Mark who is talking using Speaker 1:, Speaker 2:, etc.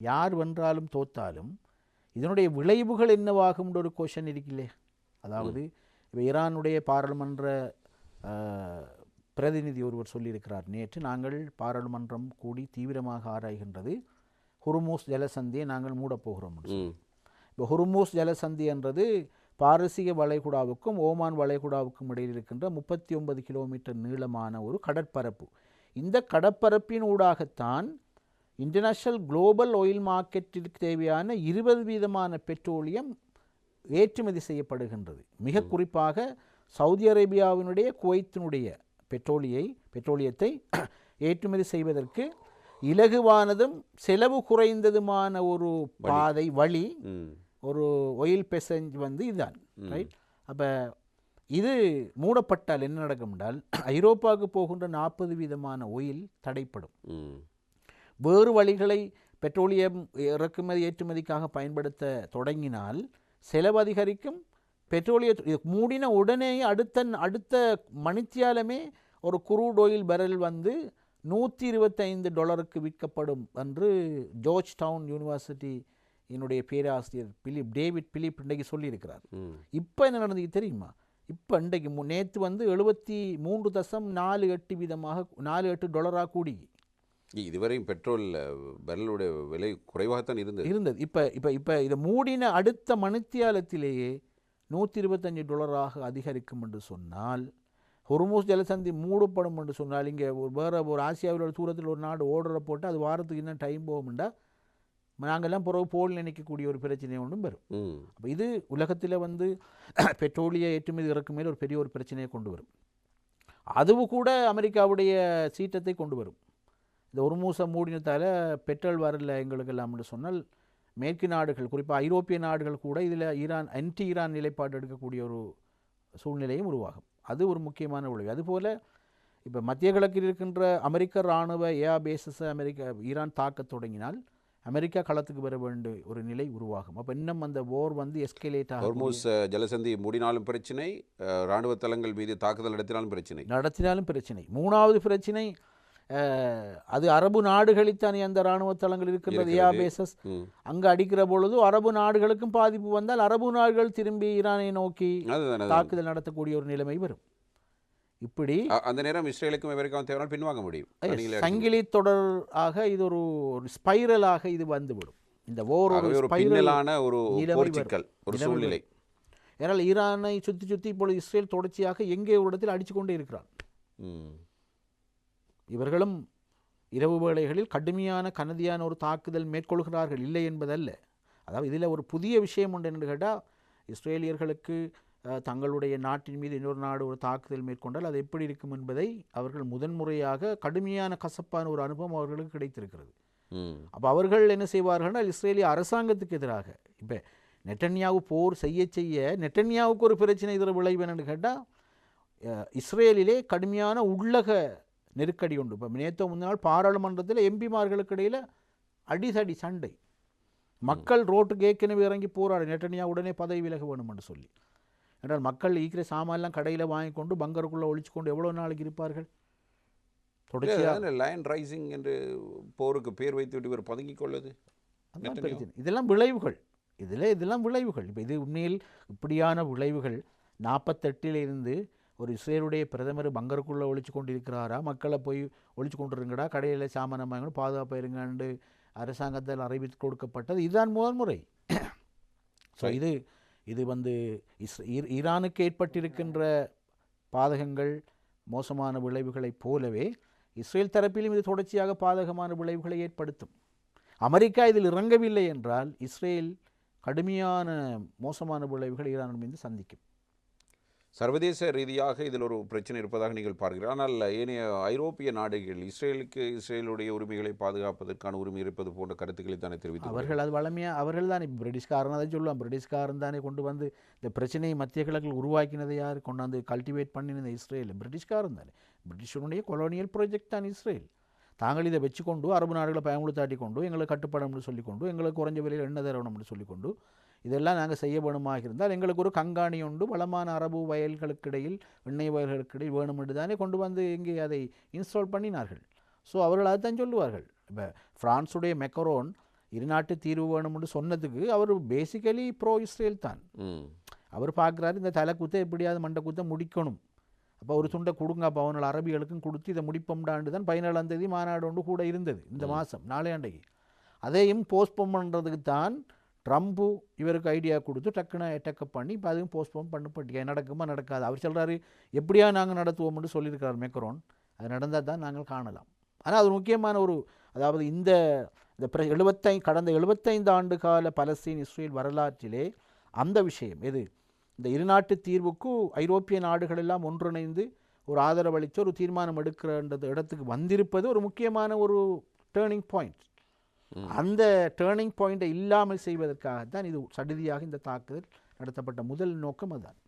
Speaker 1: யார் வென்றாலும் தோத்தாலும் இதனுடைய விளைவுகள் என்னவாகும்ன்ற ஒரு கொஷன் இருக்குல்லே. அதாவது இப்போ ஈரானுடைய பாராளுமன்ற பிரதிநிதி ஒருவர் சொல்லியிருக்கிறார். நேற்று நாங்கள் பாராளுமன்றம் கூடி தீவிரமாக ஆராய்கின்றது. ஹுர்மூஸ் ஜலசந்தியை நாங்கள் மூடப் போகிறோம் என்று சொல்லி.
Speaker 2: ம்.
Speaker 1: இப்போ ஹுர்மூஸ் ஜலசந்தி என்றது பாரசீக வளைகுடாவுக்கும் ஓமான் வளைகுடாவுக்கும் இடையில் இருக்கின்ற முப்பத்தி ஒன்பது கிலோமீட்டர் நீளமான ஒரு கடற்பரப்பு. இந்த கடற்பரப்பின் ஊடாகத்தான் இன்டர்நேஷனல் குளோபல் ஆயில் மார்க்கெட்டிற்கு தேவையான இருபது வீதமான பெட்ரோலியம் ஏற்றுமதி செய்யப்படுகின்றது. மிக குறிப்பாக சவுதி அரேபியாவினுடைய குவைத்தினுடைய பெட்ரோலியை பெட்ரோலியத்தை ஏற்றுமதி செய்வதற்கு இலகுவானதும் செலவு குறைந்ததுமான ஒரு பாதை வழி ஒரு ஒயில் பெசஞ்ச் வந்து இதுதான் ரைட் அப்போ இது மூடப்பட்டால் என்ன நடக்கும் என்றால் ஐரோப்பாவுக்கு போகின்ற நாற்பது வீதமான ஒயில் தடைப்படும். வேறு வழிகளை பெட்ரோலியம் இறக்குமதி ஏற்றுமதிக்காக பயன்படுத்த தொடங்கினால் செலவு அதிகரிக்கும். பெட்ரோலிய மூடின உடனே அடுத்த அடுத்த மணித்தியாலமே ஒரு குரூட் ஆயில் பெரல் வந்து நூற்றி இருபத்தைந்து டாலருக்கு விற்கப்படும் என்று ஜார்ஜ் டவுன் யூனிவர்சிட்டி என்னுடைய பேராசிரியர் பிலிப் டேவிட் பிலிப் இன்றைக்கு சொல்லியிருக்கிறார். இப்போ என்ன நடந்தது தெரியுமா? இப்போ இன்றைக்கு நேற்று வந்து எழுபத்தி மூன்று தசம் நாலு எட்டு வீதமாக நாலு எட்டு டாலராக கூடி.
Speaker 2: இதுவரையும் பெட்ரோல் பெரலுடைய விலை குறைவாகத்தான் இருந்தது.
Speaker 1: இருந்தது. இப்போ இப்போ இப்போ இதை மூடின அடுத்த மணித்தியாலத்திலேயே நூற்றி இருபத்தஞ்சு டாலராக அதிகரிக்கும் என்று சொன்னால் ஹொர்மூஸ் ஜலசந்தி மூடப்படும் என்று சொன்னால் இங்கே ஒரு வேறு ஒரு ஆசியாவில் ஒரு தூரத்தில் ஒரு நாடு ஓர்டரை போட்டு அது வாரத்துக்கு இன்னும் டைம் போகும்டா. நாங்கள்லாம் பிறகு போல் நினைக்கக்கூடிய ஒரு பிரச்சனை ஒன்றும் வரும். அப்போ இது உலகத்தில் வந்து பெட்ரோலிய ஏற்றுமதி இறக்குமதி ஒரு பெரிய ஒரு பிரச்சனையை கொண்டு வரும். அதுவும் கூட அமெரிக்காவுடைய சீற்றத்தை கொண்டு வரும். இந்த ஒரு மூசம் மூடினத்தால் பெட்ரோல் வரல எங்களுக்கெல்லாம்னு சொன்னால் மேற்கு நாடுகள் குறிப்பாக ஐரோப்பிய நாடுகள் கூட இதில் ஈரான் அன்டி ஈரான் நிலைப்பாடு எடுக்கக்கூடிய ஒரு சூழ்நிலையும் உருவாகும். அது ஒரு முக்கியமான விளைவு அதுபோல் இப்போ மத்திய கிழக்கில் இருக்கின்ற அமெரிக்க இராணுவ ஏஆ பேசஸை அமெரிக்கா ஈரான் தாக்கத் தொடங்கினால் அமெரிக்கா களத்துக்கு வர வேண்டிய ஒரு நிலை உருவாகும். அப்போ இன்னும் அந்த போர் வந்து எஸ்கலேட் ஆகும்
Speaker 2: ஹொர்மூஸ் ஜலசந்தி மூடினாலும் பிரச்சனை ராணுவ தளங்கள் மீது தாக்குதல் நடத்தினாலும் பிரச்சனை.
Speaker 1: நடத்தினாலும் பிரச்சனை. மூணாவது பிரச்சனை அது அரபு நாடுகளில்தானே அந்த இராணுவ தளங்கள் இருக்கின்றது ஏஆ
Speaker 2: இருக்கிறது.
Speaker 1: பேசஸ்
Speaker 2: ம்.
Speaker 1: அங்கே அடிக்கிற பொழுது அரபு நாடுகளுக்கும் பாதிப்பு வந்தால் அரபு நாடுகள் திரும்பி ஈரானை நோக்கி. தாக்குதல் நடத்தக்கூடிய ஒரு நிலைமை வரும். இப்படி
Speaker 2: அந்த நேரம் இஸ்ரேலுக்கும் அமெரிக்காவும் தேவையான பின்வாங்க முடியும்.
Speaker 1: சங்கிலி தொடராக இது ஒரு ஒரு ஸ்பைரலாக இது வந்துவிடும். இந்த ஓர் ஒரு
Speaker 2: பின்னலான ஒரு ஒரு சூழ்நிலை.
Speaker 1: ஏன்னால் ஈரானை சுற்றி சுற்றி இப்பொழுது இஸ்ரேல் தொடர்ச்சியாக எங்கே ஒரு இடத்தில் அடித்து கொண்டே இருக்கிறான். இவர்களும் இரவு வேளைகளில் கடுமையான கனதியான ஒரு தாக்குதல் மேற்கொள்கிறார்கள் இல்லை என்பதல்ல. அதாவது இதில் ஒரு புதிய விஷயம் உண்டு என்று கேட்டால் இஸ்ரேலியர்களுக்கு தங்களுடைய நாட்டின் மீது இன்னொரு நாடு ஒரு தாக்குதல் மேற்கொண்டால் அது எப்படி இருக்கும் என்பதை அவர்கள் முதன்முறையாக கடுமையான கசப்பான ஒரு அனுபவம் அவர்களுக்கு கிடைத்திருக்கிறது. அப்போ அவர்கள் என்ன செய்வார்கள்னால் இஸ்ரேலிய அரசாங்கத்துக்கு எதிராக. இப்போ நெட்டன்யாவு போர் செய்ய செய்ய நெட்டன்யாவுக்கு ஒரு பிரச்சனை இதில் விளைவு என்னன்னு கேட்டால் இஸ்ரேலிலே கடுமையான உள்ளக நெருக்கடி உண்டு. இப்போ நேற்று முன்னாள் பாராளுமன்றத்தில் எம்பிமார்களுக்கு இடையில் அடிதடி சண்டை. மக்கள் ரோட்டுக்கு ஏற்கனவே இறங்கி போராடு நெட்டன்யா உடனே பதவி விலக வேணும் என்று சொல்லி. என்றால் மக்கள் ஈக்கிற சாமான்லாம் கடையில் வாங்கி கொண்டு பங்கருக்குள்ளே ஒழிச்சு கொண்டு எவ்வளோ நாளைக்கு இருப்பார்கள்? தொடர்ச்சியாக
Speaker 2: லயன் ரைசிங் என்று போருக்கு பேர் வைத்து விட்டு இவர் பதுங்கிக்
Speaker 1: பிரச்சனை. இதெல்லாம் விளைவுகள். இதில் இதெல்லாம் விளைவுகள். இப்போ இது உண்மையில் இப்படியான விளைவுகள் நாற்பத்தெட்டில் இருந்து ஒரு இஸ்ரேலுடைய பிரதமர் பங்கருக்குள்ளே ஒழிச்சு கொண்டிருக்கிறாரா? மக்களை போய் ஒழிச்சு கொண்டிருங்கடா கடையில் சாமானம் வாங்கணும் பாதுகாப்பாக இருங்கன்னு அரசாங்கத்தால் அறிவித்து கொடுக்கப்பட்டது. இதுதான் முதல் முறை ஸோ இது இது வந்து இஸ் ஈர்- ஈரானுக்கு ஏற்பட்டிருக்கின்ற பாதகங்கள் மோசமான விளைவுகளைப் போலவே இஸ்ரேல் தரப்பிலும் இது தொடர்ச்சியாக பாதகமான விளைவுகளை ஏற்படுத்தும். அமெரிக்கா இதில் இறங்கவில்லை என்றால் இஸ்ரேல் கடுமையான மோசமான விளைவுகள் ஈரான் மீது சந்திக்கும்.
Speaker 2: சர்வதேச ரீதியாக இதில் ஒரு பிரச்சனை இருப்பதாக நீங்கள் பார்க்கிறீர்கள். ஆனால் ஏனைய ஐரோப்பிய நாடுகள் இஸ்ரேலுக்கு இஸ்ரேலுடைய உரிமைகளை பாதுகாப்பதற்கான உரிமை இருப்பது போன்ற கருத்துக்களை தானே தெரிவித்து
Speaker 1: அவர்கள் அது வளமையாக அவர்கள் தான் பிரிட்டிஷ்காரன் அதை சொல்லுவான். பிரிட்டிஷ்காரன் தானே கொண்டு வந்து இந்த பிரச்சனையை மத்திய கிழக்கில் உருவாக்கினது யார்? கொண்டாந்து கல்டிவேட் பண்ணினது இஸ்ரேல். பிரிட்டிஷ்காரன் தானே. பிரிட்டிஷனுடைய கொலோனியல் ப்ராஜெக்ட் தான் இஸ்ரேல். தாங்கள் இதை வச்சுக்கொண்டு அரபு நாடுகளை பயமுறுத்தாட்டி கொண்டு எங்களுக்கு கட்டுப்படம்னு சொல்லிக்கொண்டு எங்களுக்கு குறைஞ்ச விலையில் எண்ணெய் தரணும்னு சொல்லிக்கொண்டு இதெல்லாம் நாங்கள் செய்ய வேணுமாக இருந்தால் எங்களுக்கு ஒரு கண்காணி உண்டு வளமான அரபு வயல்களுக்கிடையில் எண்ணெய் வயல்களுக்கிடையில் வேணும் என்று தானே கொண்டு வந்து இங்கே அதை இன்ஸ்டால் பண்ணினார்கள். ஸோ அவர்கள் அதைத்தான் சொல்லுவார்கள். இப்போ ஃப்ரான்ஸுடைய மெக்கரோன் இருநாட்டு தீர்வு வேணும்னு சொன்னதுக்கு அவர் பேசிக்கலி ப்ரோ இஸ்ரேல் தான் அவர் பார்க்குறாரு இந்த தலை குத்தை எப்படியாவது மண்டை குத்த முடிக்கணும். அப்போ ஒரு துண்டை கொடுங்க அப்போ அவனோட அரபிகளுக்கும் கொடுத்து இதை முடிப்போம்டாண்டு தான் பதினேழாம் தேதி மாநாடு ஒன்று கூட இருந்தது இந்த மாதம் நாளையாண்டைக்கு அதையும் போஸ்ட்போன் பண்ணுறதுக்கு தான் ட்ரம்ப்பு இவருக்கு ஐடியா கொடுத்து டக்குன்னு அட்டாக்கப் பண்ணி இப்போ அதையும் போஸ்ட்போன் பண்ண பட்டியா நடக்குமா நடக்காது? அவர் சொல்கிறாரு எப்படியா நாங்கள் நடத்துவோம்னு சொல்லியிருக்கார் மேக்ரோன். அது நடந்தால் தான் நாங்கள் காணலாம். ஆனால் அது முக்கியமான ஒரு அதாவது இந்த இந்த பிர எழுபத்தை கடந்த எழுபத்தைந்து ஆண்டு கால பலஸ்தீன் இஸ்ரேல் வரலாற்றிலே அந்த விஷயம் எது? இந்த இருநாட்டு தீர்வுக்கு ஐரோப்பிய நாடுகள் எல்லாம் ஒன்றிணைந்து ஒரு ஆதரவளித்து ஒரு தீர்மானம் எடுக்கிறன்றது இடத்துக்கு வந்திருப்பது ஒரு முக்கியமான ஒரு டேர்னிங் பாயிண்ட் அந்த டேர்னிங் பாயிண்ட்டை இல்லாமல் செய்வதற்காகத்தான் இது சடிதியாக இந்த தாக்குதல் நடத்தப்பட்ட முதல் நோக்கம் அதுதான்.